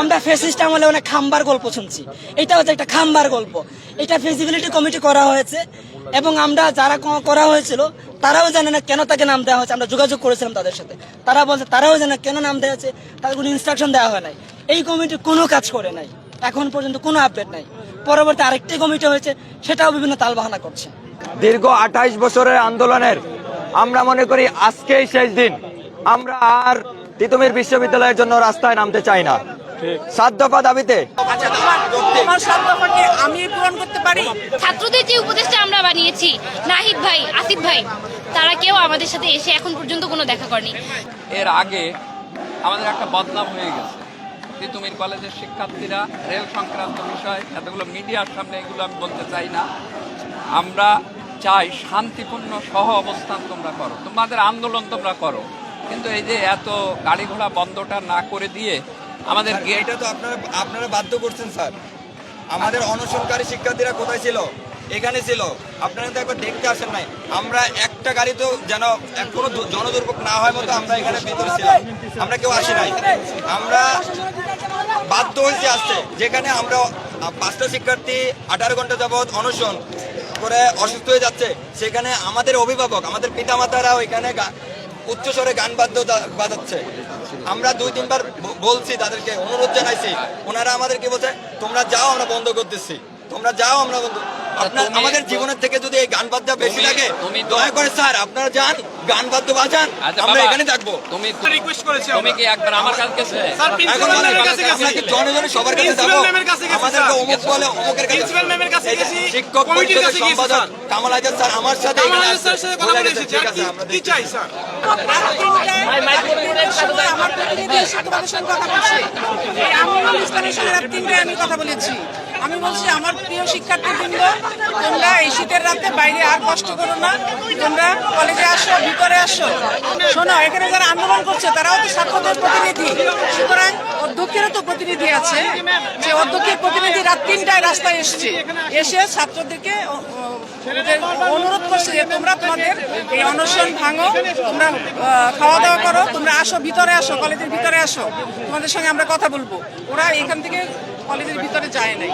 আমরা ফেসিস্ট আমলে অনেক খাম্বার গল্প শুনছি। এটা হচ্ছে একটা খাম্বার গল্প। এটা ফিজিবিলিটি কমিটি করা হয়েছে এবং আমরা যারা করা হয়েছিল, তারাও জানে না কেন তাকে নাম দেওয়া হয়েছে। আমরা যোগাযোগ করেছিলাম তাদের সাথে। তারা বলছে, তারাও জানে কেন নাম দেওয়া হয়েছে। তাদের কোনো ইনস্ট্রাকশন দেওয়া হয় নাই। এই কমিটি কোনো কাজ করে নাই। এখন পর্যন্ত কোনো আপডেট নাই। পরবর্তী আরেকটি কমিটি হয়েছে, সেটাও বিভিন্ন তালবাহানা করছে। দীর্ঘ আঠাইশ বছরের আন্দোলনের, আমরা মনে করি আজকেই শেষ দিন। আমরা আর তিতুমির বিশ্ববিদ্যালয়ের জন্য রাস্তায় নামতে চাই না। সাত দফা দাবিতে। আচ্ছা তোমার তোমার আমি পূরণ করতে পারি? ছাত্রদের যে উপদেশটা আমরা বানিয়েছি নাহিদ ভাই আসিফ ভাই তারা কেউ আমাদের সাথে এসে এখন পর্যন্ত কোনো দেখা করেনি। এর আগে আমাদের একটা বদনাম হয়ে গেছে তিতুমির কলেজের শিক্ষার্থীরা রেল সংক্রান্ত বিষয় এতগুলো মিডিয়ার সামনে এগুলো আমি বলতে চাই না। আমরা চাই শান্তিপূর্ণ সহ অবস্থান তোমরা করো। তোমাদের আন্দোলন তোমরা করো। কিন্তু এই যে এত গাড়ি ঘোড়া বন্ধটা না করে দিয়ে আমাদের এটা তো আপনারা আপনারা বাধ্য করছেন স্যার। আমাদের অনশনকারী শিক্ষার্থীরা কোথায় ছিল? এখানে ছিল। আপনারা তো একবার দেখতে আসেন নাই। আমরা একটা গাড়ি তো যেন কোনো জনদুর্ভোগ না হয় মতো আমরা এখানে ভিতরে ছিলাম। আমরা কেউ আসি নাই। আমরা বাধ্য হয়েছি আসতে। যেখানে আমরা পাঁচটা শিক্ষার্থী আঠারো ঘণ্টা যাবৎ অনশন করে অসুস্থ হয়ে যাচ্ছে। সেখানে আমাদের অভিভাবক আমাদের পিতামাতারা ওইখানে উচ্চস্বরে গান বাদ্য বাজাচ্ছে। আমরা দুই তিনবার বলছি তাদেরকে অনুরোধ জানাইছি। ওনারা আমাদেরকে বলছে তোমরা যাও আমরা বন্ধ করতেছি। তোমরা যাও আমরা বন্ধ আপনার আমাদের জীবনের থেকে যদি এই গান বাদ্য বেশি লাগে দয়া করে স্যার আপনারা যান। গান বাদ্য বাজান। আচ্ছা আমরা এখানে থাকব। তুমি রিকোয়েস্ট করেছি তুমি কি একবার আমার কাছে স্যার প্রিন্সিপাল ম্যামের কাছে গেছি। জনে জনে সবার কাছে যাব? ম্যামের কাছে গেছি, আমাদেরকে স্যার। অমুক বলে অমুকের কাছে প্রিন্সিপাল ম্যামের কাছে গেছি, শিক্ষক কমিটির কাছে গেছি, স্যার। কামাল আজাদ স্যার আমার সাথে আমাদের। স্যারের সাথে কথা বলেছি গেছে, ঠিক আছে কি- আমরা কি চাই স্যার? রাত তিনটায় সময় আমার প্রতিনিধি এসে সঙ্গে কথা বলছে এই আমিনুল সঙ্গে রাত তিনটায় আমি কথা বলেছি আমি বলছি আমার প্রিয় শিক্ষার্থীবৃন্দ তোমরা এই শীতের রাতে বাইরে আর কষ্ট করো না। তোমরা কলেজে আসো ভিতরে আসো। শোনো, এখানে যারা আন্দোলন করছে, তারাও তো ছাত্রদের প্রতিনিধি। সুতরাং অধ্যক্ষেরও তো প্রতিনিধি আছে যে অধ্যক্ষের প্রতিনিধি রাত তিনটায় রাস্তায় এসছে। এসে ছাত্রদেরকে অনুরোধ করছে যে তোমরা তোমাদের এই অনশন ভাঙো, তোমরা খাওয়া দাওয়া করো, তোমরা আসো, ভিতরে আসো, কলেজের ভিতরে আসো। তোমাদের সঙ্গে আমরা কথা বলব। ওরা এখান থেকে কলেজের ভিতরে যায় নাই।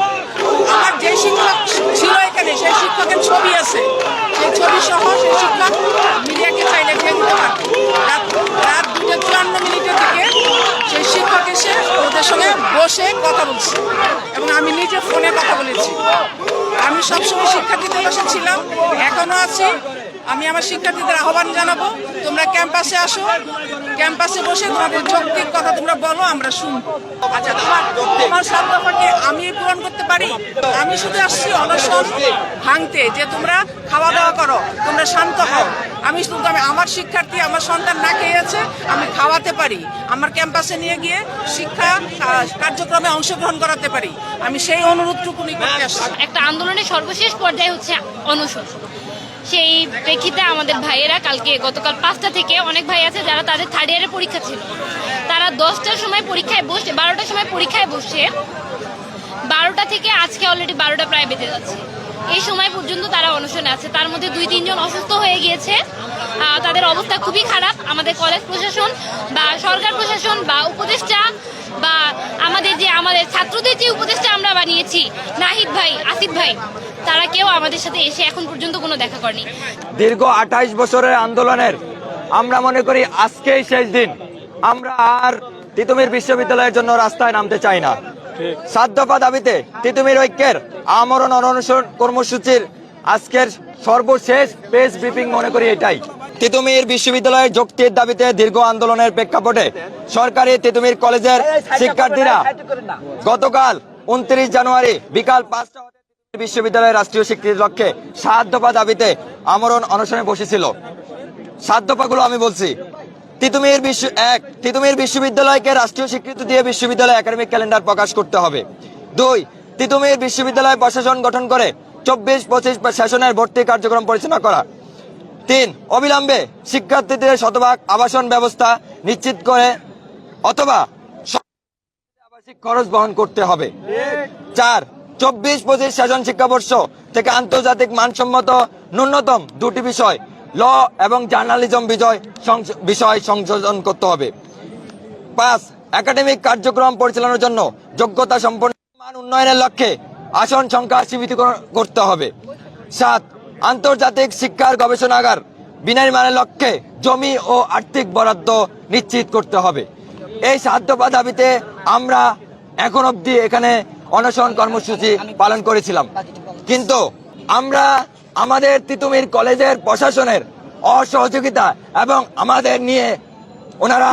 আমার যে শিক্ষক ছিল এখানে, সেই শিক্ষকের ছবি আছে। ছবি সহ সেই শিক্ষক মিডিয়াকে চাইলে দিয়ে দিতে পারবে। রাত রাত দুটো চুয়ান্ন মিনিটের দিকে শিক্ষক এসে ওদের সঙ্গে বসে কথা বলছে এবং আমি নিজে ফোনে কথা বলেছি। আমি সবসময় শিক্ষার্থীদের পাশে ছিলাম, এখনও আছি। আমি আমার শিক্ষার্থীদের আহ্বান জানাব তোমরা ক্যাম্পাসে আসো ক্যাম্পাসে বসে তোমাদের যৌক্তিক কথা তোমরা বলো আমরা শুনব। আচ্ছা তোমার তোমার সব দফাকে আমি পূরণ করতে পারি? আমি শুধু আসছি অনশন ভাঙতে যে তোমরা খাওয়া দাওয়া করো তোমরা শান্ত হও। আমি শুধু আমি আমার শিক্ষার্থী আমার সন্তান না খেয়েছে আমি খাওয়াতে পারি। আমার ক্যাম্পাসে নিয়ে গিয়ে শিক্ষা কার্যক্রমে অংশগ্রহণ করাতে পারি। আমি সেই অনুরোধটুকুনি করতে আসছি। একটা আন্দোলনের সর্বশেষ পর্যায়ে হচ্ছে অনশন। সেই প্রেক্ষিতে আমাদের ভাইয়েরা কালকে গতকাল পাঁচটা থেকে অনেক ভাই আছে যারা তাদের থার্ড ইয়ারের পরীক্ষা ছিল। তারা দশটার সময় পরীক্ষায় বসে, বারোটার সময় পরীক্ষায় বসে বারোটা থেকে আজকে অলরেডি বারোটা প্রায় বেজে যাচ্ছে। এই সময় পর্যন্ত তারা অনশনে আছে। তার মধ্যে দুই, তিনজন অসুস্থ হয়ে গিয়েছে। তাদের অবস্থা খুবই খারাপ। আমাদের কলেজ প্রশাসন বা সরকার প্রশাসন বা উপদেষ্টা বা আমাদের যে আমাদের ছাত্রদের যে উপদেষ্টা আমরা বানিয়েছি, নাহিদ ভাই, আসিফ ভাই তারা কেউ আমাদের সাথে এসে এখন পর্যন্ত কোনো দেখা করেনি। দীর্ঘ আঠাইশ বছরের আন্দোলনের আমরা মনে করি আজকেই শেষ দিন। আমরা আর তিতুমির বিশ্ববিদ্যালয়ের জন্য রাস্তায় নামতে চাই না। সাত দফা দাবিতে তিতুমির ঐক্যের আমরণ অনশন কর্মসূচির আজকের সর্বশেষ প্রেস ব্রিফিং মনে করি এটাই। তিতুমির বিশ্ববিদ্যালয়ের যুক্তির দাবিতে দীর্ঘ আন্দোলনের প্রেক্ষাপটে সরকারি তিতুমির কলেজের শিক্ষার্থীরা গতকাল উনত্রিশ জানুয়ারি বিকাল পাঁচটা বিশ্ববিদ্যালয়ের রাষ্ট্রীয় স্বীকৃতির লক্ষ্যে সাত দফা দাবিতে আমরণ অনশনে বসেছিল। সাত দফাগুলো আমি বলছি। তিতুমির বিশ্ব, এক, তিতুমির বিশ্ববিদ্যালয়কে রাষ্ট্রীয় স্বীকৃতি দিয়ে বিশ্ববিদ্যালয় একাডেমিক ক্যালেন্ডার প্রকাশ করতে হবে। দুই, তিতুমির বিশ্ববিদ্যালয় প্রশাসন গঠন করে চব্বিশ, পঁচিশ সেশনের ভর্তি কার্যক্রম পরিচালনা করা। তিন, অবিলম্বে শিক্ষার্থীদের শতভাগ আবাসন ব্যবস্থা নিশ্চিত করে অথবা আবাসিক খরচ বহন করতে হবে। চার চব্বিশ পঁচিশ সেশন শিক্ষাবর্ষ থেকে আন্তর্জাতিক মানসম্মত ন্যূনতম দুটি বিষয়, ল এবং জার্নালিজম বিজয় বিষয় সংশোধন করতে হবে। পাঁচ, একাডেমিক কার্যক্রম পরিচালনার জন্য যোগ্যতা সম্পন্ন মান উন্নয়নের লক্ষ্যে আসন সংখ্যা সীমিত করতে হবে। সাত, আন্তর্জাতিক শিক্ষার গবেষণাগার বিনির্মাণের লক্ষ্যে জমি ও আর্থিক বরাদ্দ নিশ্চিত করতে হবে। এই সাত দাবিতে আমরা এখন অবধি এখানে অনশন কর্মসূচি পালন করেছিলাম। কিন্তু আমরা আমাদের তিতুমির কলেজের প্রশাসনের অসহযোগিতা এবং আমাদের নিয়ে ওনারা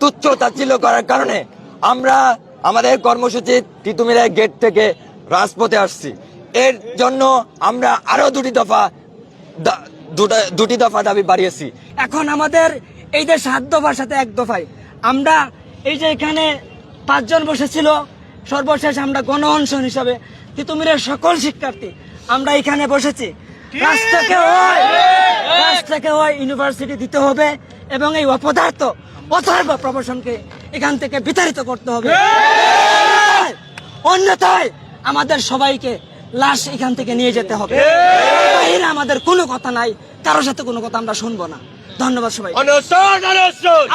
তুচ্ছ তাচ্ছিল্য করার কারণে আমরা আমাদের কর্মসূচি তিতুমিরের গেট থেকে রাজপথে আসছি। এর জন্য আমরা আরও দুটি দফা দুটি দফা দাবি বাড়িয়েছি। এখন আমাদের এই যে সাত দফার সাথে এক দফায়, আমরা এই যে এখানে পাঁচজন বসেছিল সর্বশেষ আমরা গণ অনশন হিসাবে তিতুমিরের সকল শিক্ষার্থী আমরা এখানে বসেছি। রাষ্ট্রকে হয়। রাষ্ট্রকে হয় ইউনিভার্সিটি দিতে হবে এবং এই অপদার্থ অথর্ব প্রফেশনকে এখান থেকে বিতাড়িত করতে হবে। অন্যথায় আমাদের সবাইকে লাশ এখান থেকে নিয়ে যেতে হবে। আমাদের কোনো কথা নাই কারোর সাথে কোনো কথা আমরা শুনব না। ধন্যবাদ সবাই অনশন অনশন।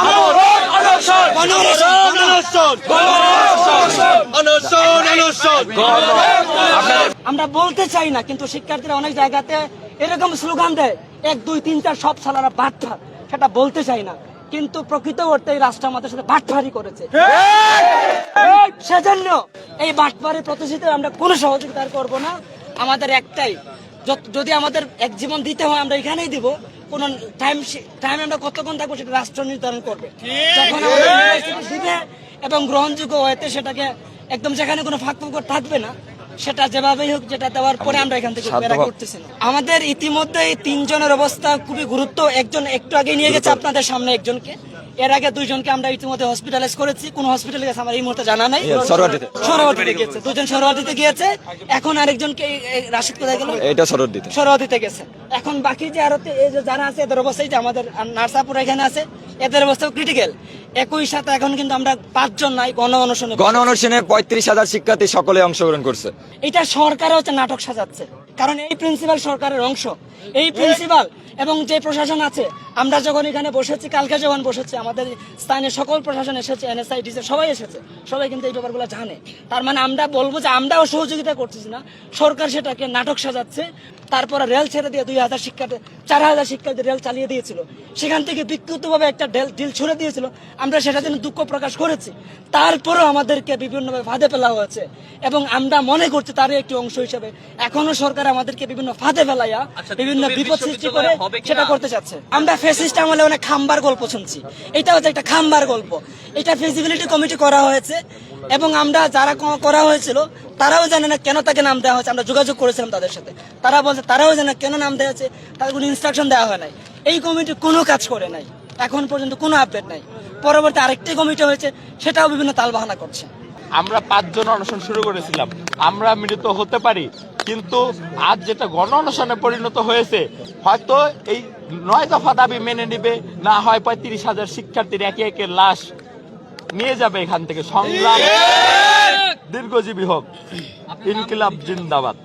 অনশন, অনশন, অনশন অনশন। আমরা বলতে চাই না কিন্তু শিক্ষার্থীরা অনেক জায়গাতে এরকম স্লোগান দেয় এক দুই তিন চার সব সালারা বাট্টা সেটা বলতে চাই না। কিন্তু প্রকৃত অর্থে এই রাষ্ট্র আমাদের সাথে বাটপারি করেছে। সেজন্য এই বাটপারি প্রতিষ্ঠিত আমরা কোনো সহযোগিতা আর করব না। আমাদের একটাই যদি আমাদের এক জীবন দিতে হয় আমরা এখানেই দিব। কোন টাইম টাইম আমরা কতক্ষণ থাকব সেটা রাষ্ট্র নির্ধারণ করবে। যখন আমাদের এবং গ্রহণযোগ্য হয়েতে সেটাকে একদম যেখানে কোনো ফাঁক ফুক থাকবে না সেটা যেভাবেই হোক যেটা দেওয়ার পরে আমরা এখান থেকে বেরা করতেছি না। আমাদের ইতিমধ্যে এই তিনজনের অবস্থা খুবই গুরুত্ব। একজন একটু আগে নিয়ে গেছে আপনাদের সামনে একজনকে। এর আগে দুইজনকে আমরা ইতিমধ্যে হসপিটালাইজ করেছি। কোন হসপিটালে গেছে আমার এই মুহূর্তে জানা নাই। সরোয়ার্দীতে। সরোয়ার্দীতে গিয়েছে। দুজন সরোয়ার্দীতে গিয়েছে। এখন আরেকজনকে রাশিদ কোথায় গেল? এটা সরদ দিতে গেছে। এখন বাকি যে আরও তে- এই যে যারা আছে এদের অবস্থায় যে আমাদের নার্সাপুর এখানে আছে এদের অবস্থাও ক্রিটিক্যাল একই সাথে এখন কিন্তু আমরা পাঁচজন নাই গণ অনশনে গণ অনুষ্ঠানে পঁয়ত্রিশ হাজার শিক্ষার্থী সকলে অংশগ্রহণ করছে। এটা সরকার হচ্ছে নাটক সাজাচ্ছে। কারণ এই প্রিন্সিপাল সরকারের অংশ। এই প্রিন্সিপাল এবং যে প্রশাসন আছে, আমরা যখন এখানে বসেছি, কালকে যখন বসেছি, আমাদের স্থানীয় সকল প্রশাসন এসেছে এনএসআই সবাই এসেছে, সবাই কিন্তু এই ব্যাপারগুলো জানে। তার মানে আমরা বলব যে আমরাও সহযোগিতা করতেছি না, সরকার সেটাকে নাটক সাজাচ্ছে। তারপরে রেল ছেড়ে দিয়ে দুই হাজার শিক্ষার্থী চার হাজার শিক্ষার্থী রেল চালিয়ে দিয়েছিল। সেখান থেকে বিক্ষিপ্তভাবে একটা ডেল ডিল ছুড়ে দিয়েছিল। আমরা সেটার জন্য দুঃখ প্রকাশ করেছি। তারপরেও আমাদেরকে বিভিন্নভাবে ফাঁদে ফেলা হয়েছে। এবং আমরা মনে করছি তারই একটি অংশ হিসেবে এখনও সরকার আমাদেরকে বিভিন্ন ফাঁদে ফেলাইয়া বিভিন্ন বিপদ সৃষ্টি করে সেটা করতে চাচ্ছে। আমরা ফেসিস্ট আমলে অনেক খাম্বার গল্প শুনছি। এটা হচ্ছে একটা খাম্বার গল্প। এটা ফিজিবিলিটি কমিটি করা হয়েছে। এবং আমরা যারা করা হয়েছিল, তারাও জানে না কেন তাকে নাম দেওয়া হয়েছে। আমরা যোগাযোগ করেছিলাম তাদের সাথে। তারা বলছে, তারাও জানে কেন নাম দেওয়া হয়েছে। তাদের কোনো ইনস্ট্রাকশন দেওয়া হয় নাই। এই কমিটি কোনো কাজ করে নাই। এখন পর্যন্ত কোনো আপডেট নাই। পরবর্তী আরেকটি কমিটি হয়েছে, সেটাও বিভিন্ন তালবাহানা করছে। আমরা পাঁচজন অনশন শুরু করেছিলাম। আমরা মিলিত হতে পারি, কিন্তু আজ যেটা গণ অনশনে পরিণত হয়েছে, হয়তো এই নয় দফা দাবি মেনে নিবে, না হয় পঁয়ত্রিশ হাজার শিক্ষার্থীর একে একে লাশ নিয়ে যাবে এখান থেকে। সংগ্রাম দীর্ঘজীবী হোক। ইনকিলাব জিন্দাবাদ।